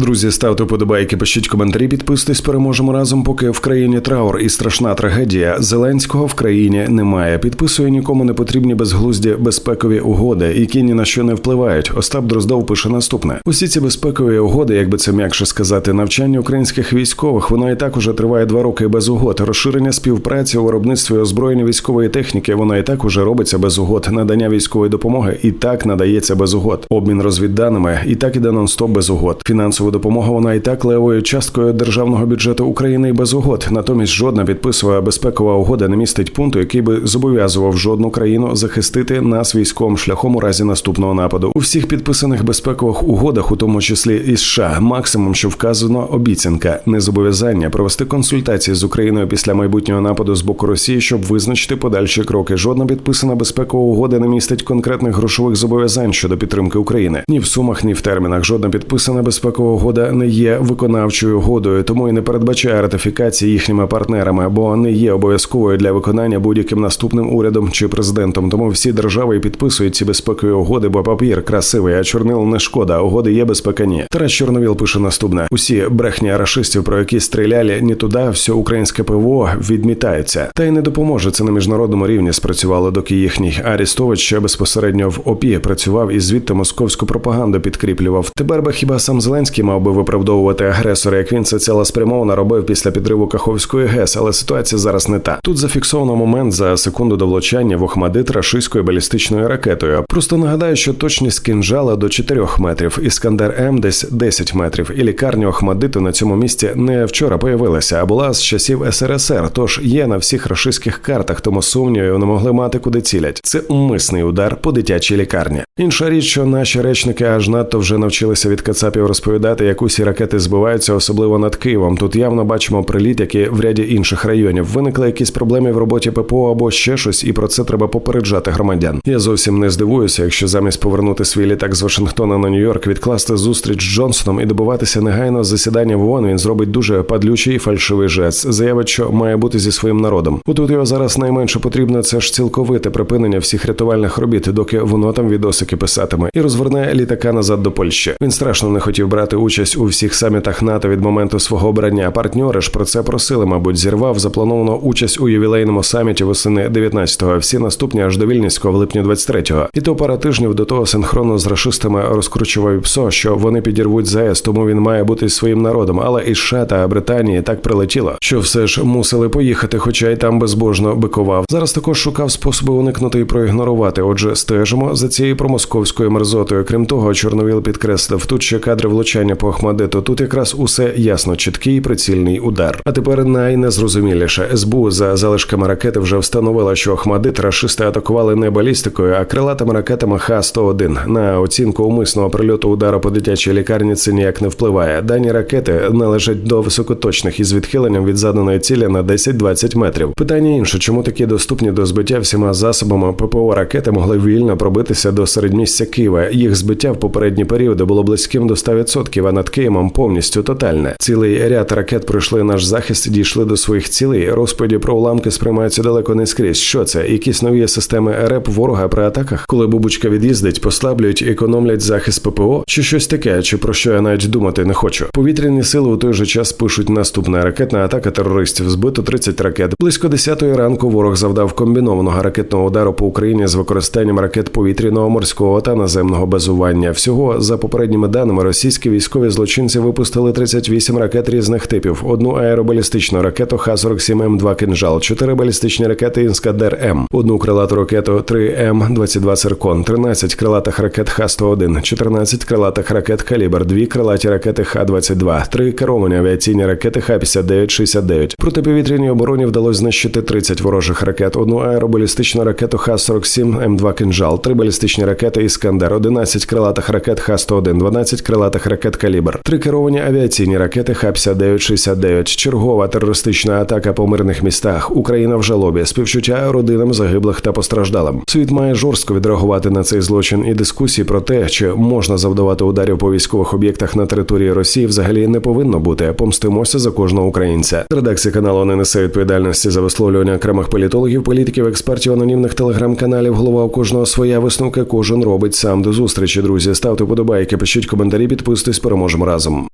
Друзі, ставте подобайки, пишіть коментарі, підписуйтесь, переможемо разом. Поки в країні траур і страшна трагедія. Зеленського в країні немає. Підписує нікому не потрібні безглузді безпекові угоди, які ні на що не впливають. Остап Дроздов пише наступне: усі ці безпекові угоди, як би це м'якше сказати, навчання українських військових, воно і так уже триває два роки без угод. Розширення співпраці у виробництві озброєння військової техніки, воно і так уже робиться без угод. Надання військової допомоги і так надається без угод. Обмін розвідданими і так іде нон-стоп без угод. Фінансова допомога вона і так левою часткою державного бюджету України і без угод. Натомість жодна підписова безпекова угода не містить пункту, який би зобов'язував жодну країну захистити нас військовим шляхом у разі наступного нападу. У всіх підписаних безпекових угодах, у тому числі і США, максимум, що вказано, обіцянка, не зобов'язання провести консультації з Україною після майбутнього нападу з боку Росії, щоб визначити подальші кроки. Жодна підписана безпекова угода не містить конкретних грошових зобов'язань щодо підтримки України ні в сумах, ні в термінах. Жодна підписана безпекова угода не є виконавчою угодою, тому і не передбачає ратифікації їхніми партнерами, бо не є обов'язковою для виконання будь-яким наступним урядом чи президентом. Тому всі держави підписують ці безпекові угоди, бо папір красивий, а чорнил не шкода. Угоди є безпека ні. Тарас Чорновіл пише наступне: усі брехні рашистів, про які стріляли ні туди, все українське ПВО відмітається. Та й не допоможе це на міжнародному рівні. Спрацювало, доки їхній Арістович ще безпосередньо в ОПІ працював і звідти московську пропаганду підкріплював. Тепер би хіба сам Зеленський мав би виправдовувати агресора, як він це цілеспрямовано робив після підриву Каховської ГЕС, але ситуація зараз не та. Тут зафіксовано момент за секунду до влучання в Охмадит рашистською балістичною ракетою. Просто нагадаю, що точність кінжала до 4 метрів, іскандер М десь 10 метрів, і лікарня Охмадиту на цьому місці не вчора появилася, а була з часів СРСР. Тож є на всіх рашистських картах, тому сумнівів не могли мати куди цілять. Це умисний удар по дитячій лікарні. Інша річ, що наші речники аж надто вже навчилися від Кацапів розповідати, як усі ракети збиваються, особливо над Києвом. Тут явно бачимо приліт, як і в ряді інших районів. Виникли якісь проблеми в роботі ППО або ще щось, і про це треба попереджати громадян. Я зовсім не здивуюся, якщо замість повернути свій літак з Вашингтона на Нью-Йорк, відкласти зустріч з Джонсоном і добиватися негайно засідання в ООН, він зробить дуже падлючий і фальшивий жест. Заявить, що має бути зі своїм народом. Отут його зараз найменше потрібно це ж цілковите припинення всіх рятувальних робіт, доки воно там відосики писатиме, і розверне літака назад до Польщі. Він страшно не хотів брати участь у всіх самітах НАТО від моменту свого обрання. Партньори ж про це просили, мабуть, зірвав заплановану участь у ювілейному саміті восени 19-го, всі наступні аж до Вільнівського в липні 23-го. І то пара тижнів до того синхронно з рашистами розкручував ПСО, що вони підірвуть ЗАЕС, тому він має бути своїм народом. Але і США та Британії так прилетіло, що все ж мусили поїхати, хоча й там безбожно бикував. Зараз також шукав способи уникнути і проігнорувати. Отже, стежимо за цією промосковською мерзотою. Крім того, Чорновіл підкреслив тут ще кадри влучання по Ахмадиту. Тут якраз усе ясно, чіткий прицільний удар. А тепер найнезрозуміліше СБУ за залишками ракети вже встановила, що Ахмадит рашисти атакували не балістикою, а крилатими ракетами Х-101. На оцінку умисного прильоту удару по дитячій лікарні це ніяк не впливає. Дані ракети належать до високоточних із відхиленням від заданої цілі на 10-20 метрів. Питання інше, чому такі доступні до збиття всіма засобами ППО ракети могли вільно пробитися до середмістя Києва. Їх збиття в попередні періоди було близьким до 100%, а над Києвом повністю тотальне. Цілий ряд ракет пройшли наш захист, дійшли до своїх цілей. Розповіді про уламки сприймаються далеко не скрізь. Що це? Якісь нові системи РЕП ворога при атаках, коли бубочка від'їздить, послаблюють, економлять захист ППО, чи щось таке, чи про що я навіть думати не хочу. Повітряні сили у той же час пишуть наступна ракетна атака терористів. Збито 30 ракет. Близько 10 ранку ворог завдав комбінованого ракетного удару по Україні з використанням ракет повітряного, морського та наземного базування. Всього за попередніми даними російські військові злочинці випустили 38 ракет різних типів: одну аеробалістичну ракету Х-47М2 «Кинжал», 4 балістичні ракети Інскадер М, одну крилату ракету 3М-22 «Циркон», 13 крилатих ракет Х-101, 14 крилатих ракет «Калібр», 2 крилаті ракети Х-22, 3 керовані авіаційні ракети Х-59-69. Протиповітряній обороні вдалося знищити 30 ворожих ракет, одну аеробалістичну ракету Х-47М2 «Кинжал», 3 балістичні ракети Іскандер, 11 крилатих ракет Х-101, 12 крилатих ракет «Калібр», 3 керовані авіаційні ракети Х-59-69, чергова терористична атака по мирних містах. Україна в жалобі, співчуття родинам загиблих та постраждалим. Світ має жорстко відреагувати на цей злочин і дискусії про те, чи можна завдавати ударів по військових об'єктах на території Росії, взагалі не повинно бути. Помстимося за кожного українця. Редакція каналу не несе відповідальності за висловлювання окремих політологів, політиків, експертів, анонімних телеграм-каналів. Голова у кожного своя висновка. Кожен робить сам до зустрічі. Друзі, ставте подобайки, пишіть коментарі, підписуйтесь, переможемо разом.